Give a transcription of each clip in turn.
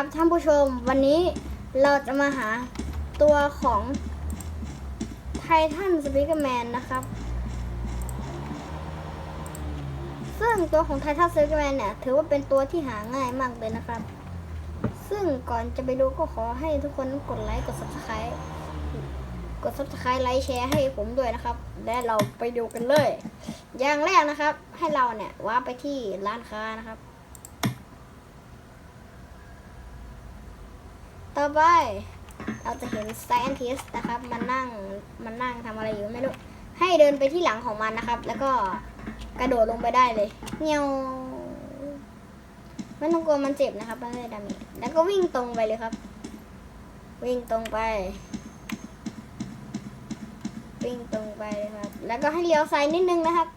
ครับท่านผู้ชมวันนี้เราจะมาหาตัวของไททันสปิเกอร์แมนนะครับ ซึ่งตัวของไททันสปิเกอร์แมนเนี่ย ถือว่าเป็นตัวที่หาง่ายมากเลยนะครับ ซึ่งก่อนจะไปดูก็ขอให้ทุกคนกดไลค์กด subscribe กด subscribe ไลค์แชร์ให้ผมด้วยนะครับ และเราไปดูกันเลย อย่างแรกนะครับ ให้เราเนี่ยว่าไปที่ร้านค้านะครับ ต่อไป เราจะเห็น scientist นะครับมานั่งมานั่งทำอะไรอยู่ไม่รู้ ให้เดินไปที่หลังของมันนะครับ แล้วก็กระโดดลงไปได้เลยเงียวไม่ต้องกลัวมันเจ็บนะครับไม่ได้ดามีแล้วก็วิ่งตรงไปเลยครับ วิ่งตรงไป วิ่งตรงไปเลยครับ แล้วก็ให้เลี้ยวซ้ายนิดนึงนะครับ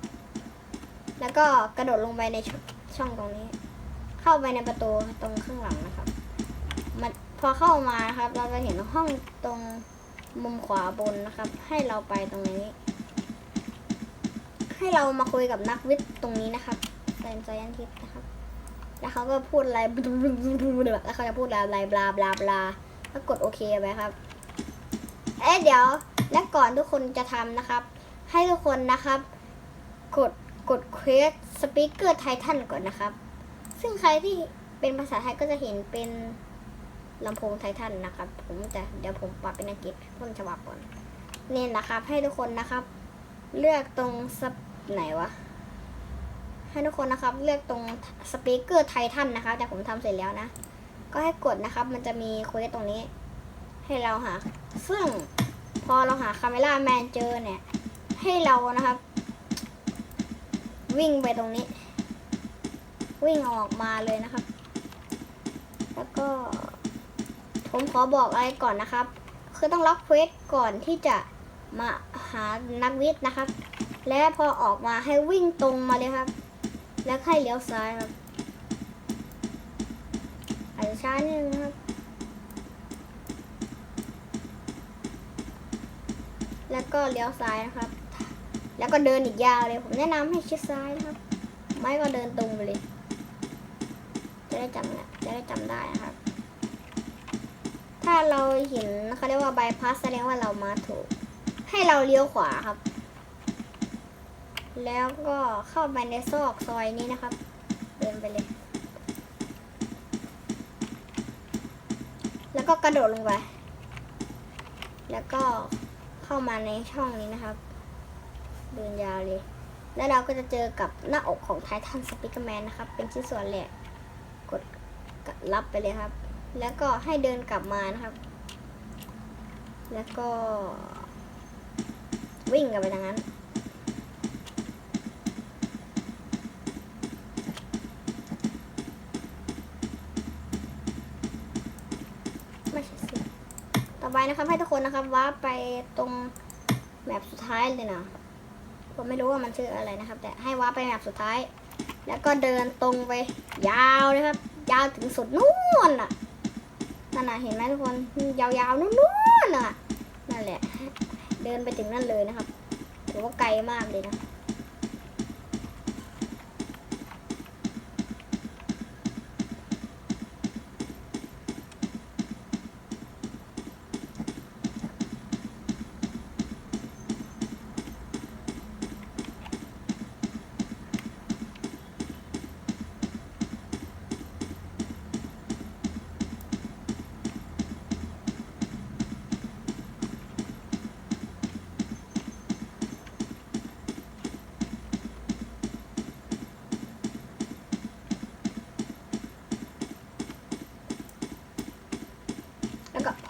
แล้วก็กระโดดลงไปในช่องตรงนี้ เข้าไปในประตูตรงข้างหลังนะครับ พอเข้ามานะครับ เราจะเห็นห้องตรงมุมขวาบนนะครับ ให้เราไปตรงนี้ ให้เรามาคุยกับนักวิทย์ตรงนี้นะครับแซนไซแอนทิสนะครับ แล้วเขาก็พูดอะไรแล้วเขาจะพูดอะไรบลาบลาบลาแล้วกดโอเคไปครับ เอ๊ะเดี๋ยวและก่อนทุกคนจะทำนะครับ ให้ทุกคนนะครับ กดกดเควสสปีกเกอร์ไททันก่อนนะครับ ซึ่งใครที่เป็นภาษาไทยก็จะเห็นเป็น ลำโพงไททันนะครับ ผมจะเดี๋ยวผมปรับเป็นอังกฤษต้นฉบับก่อนนี่นะครับ ให้ทุกคนนะครับ เลือกตรงสไหนวะให้ทุกคนนะครับ เลือกตรงสปีกเกอร์ไททันนะครับแต่ผมทำเสร็จแล้วนะ ก็ให้กดนะครับ มันจะมีควสตรงนี้ ให้เราหา ซึ่งพอเราหาคาเมล่าแมนเจอเนี่ย ให้เรานะครับ วิ่งไปตรงนี้ วิ่งออกมาเลยนะครับ แล้วก็ ผมขอบอกอะไรก่อนนะครับ คือต้องล็อกเควสก่อนที่จะมาหานักวิทย์นะครับ และพอออกมาให้วิ่งตรงมาเลยครับ แล้วให้เลี้ยวซ้ายครับอาจจะช้านิดนึงนะครับ แล้วก็เลี้ยวซ้ายนะครับ แล้วก็เดินอีกยาวเลย ผมแนะนำให้ชิดซ้ายนะครับ ไม่ก็เดินตรงไปเลย จะได้จำเนี่ยจะได้จำได้นะครับ ถ้าเราเห็นเขาเรียกว่าบายพาสแสดงว่าเรามาถูก ให้เราเลี้ยวขวาครับ แล้วก็เข้าไปในซอกซอยนี้นะครับ เดินไปเลย แล้วก็กระโดดลงไป แล้วก็เข้ามาในช่องนี้นะครับ เดินยาวเลย แล้วเราก็จะเจอกับหน้าอกของไททันสปิกเกอร์แมนนะครับ เป็นชิ้นส่วนแหลกกดรับไปเลยครับ แล้วก็ให้เดินกลับมานะครับ แล้วก็ วิ่งกลับไปทางนั้น ไม่ใช่สิต่อไปนะครับให้ทุกคนนะครับว่าไปตรงแมปสุดท้ายเลยนะผมไม่รู้ว่ามันชื่ออะไรนะครับ แต่ให้ว่าไปแมปสุดท้าย แล้วก็เดินตรงไป ยาวเลยครับ ยาวถึงสุดนู่นน่ะ น่ะเห็นไหมทุกคนยาวๆนู่นๆน่ะนั่นแหละ เดินไปถึงนั่นเลยนะครับถือว่าไกลมากเลยนะ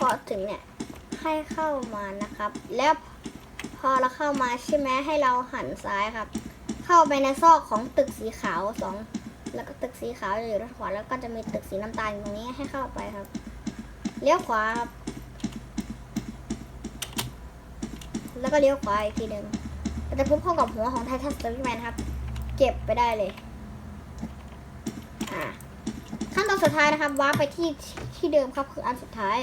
อถึงเนี่ยให้เข้ามานะครับ แล้วพอเราเข้ามาใช่ไหมให้เราหันซ้ายครับ เข้าไปในซอกของตึกสีขาวสองแล้วก็ตึกสีขาวอยู่ด้านขวาแล้วก็จะมีตึกสีน้ำตาลตรงนี้ให้เข้าไปครับเลี้ยวขวาครับแล้วก็เลี้ยวขวาอีกทีหนึ่งเราจะพบเข้ากับหัวของไททันสเตอร์แมนครับ เก็บไปได้เลยอ่าขั้นตอนสุดท้ายนะครับว้าไปที่ที่เดิมครับคืออันสุดท้าย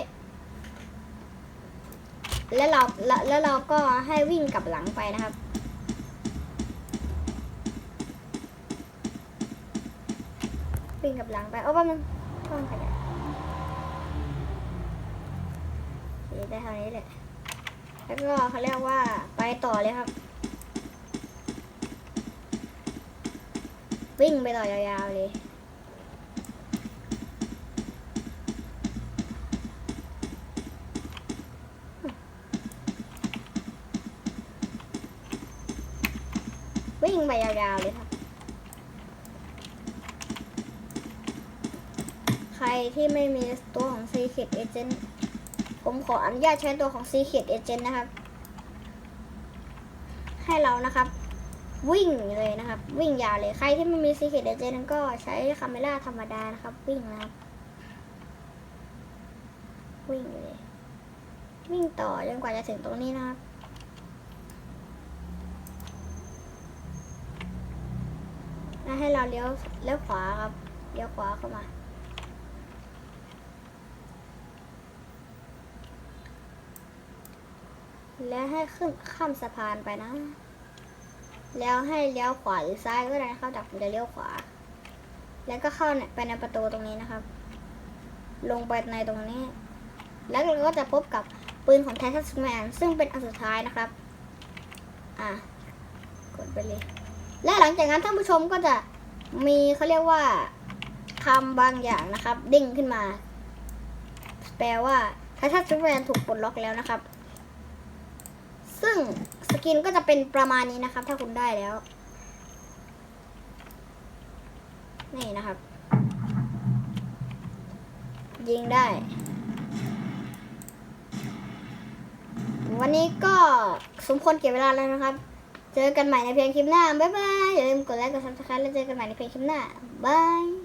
แล้วเราแล้วเราก็ให้วิ่งกลับหลังไปนะครับ วิ่งกลับหลังไปโอ้ว่ามันต้องขยับได้ทางนี้แหละแล้วก็เขาเรียกว่าไปต่อเลยครับ วิ่งไปต่อยาวๆเลย วิ่งไปยาวๆเลยครับใครที่ไม่มีตัวของ Secret Agent ผมขออนุญาตใช้ตัวของ Secret Agent นะครับ ให้เรานะครับ วิ่งเลยนะครับ วิ่งยาวเลย ใครที่ไม่มี Secret Agent ก็ใช้คาเมล่าธรรมดานะครับ วิ่งนะครับ วิ่งเลย วิ่งต่อจนกว่าจะถึงตรงนี้นะครับ แล้วให้เราเลี้ยวเลี้ยวขวาครับ เลี้ยวขวาเข้ามา แล้วให้ขึ้นข้ามสะพานไปนะ แล้วให้เลี้ยวขวาหรือซ้ายก็ได้นะครับแต่ผมจะเลี้ยวขวา แล้วก็เข้าไปในประตูตรงนี้นะครับ ลงไปในตรงนี้ แล้วเราก็จะพบกับปืนของไททันแมนซึ่งเป็นอันสุดท้ายนะครับ อะ กดไปเลย และหลังจากนั้นท่านผู้ชมก็จะมีเขาเรียกว่าคำบางอย่างนะครับ ดิ้งขึ้นมา แปลว่าไททันซูเปอร์แมนถูกปลดล็อกแล้วนะครับ ซึ่งสกินก็จะเป็นประมาณนี้นะครับ ถ้าคุณได้แล้ว นี่นะครับ ยิงได้ วันนี้ก็สมควรเก็บเวลาแล้วนะครับ เจอกันใหม่ในเพลงคลิปหน้า บ๊ายบาย อย่าลืมกดไลค์ กดซับสไครต์แล้วเจอกันใหม่ในเพลงคลิปหน้า บาย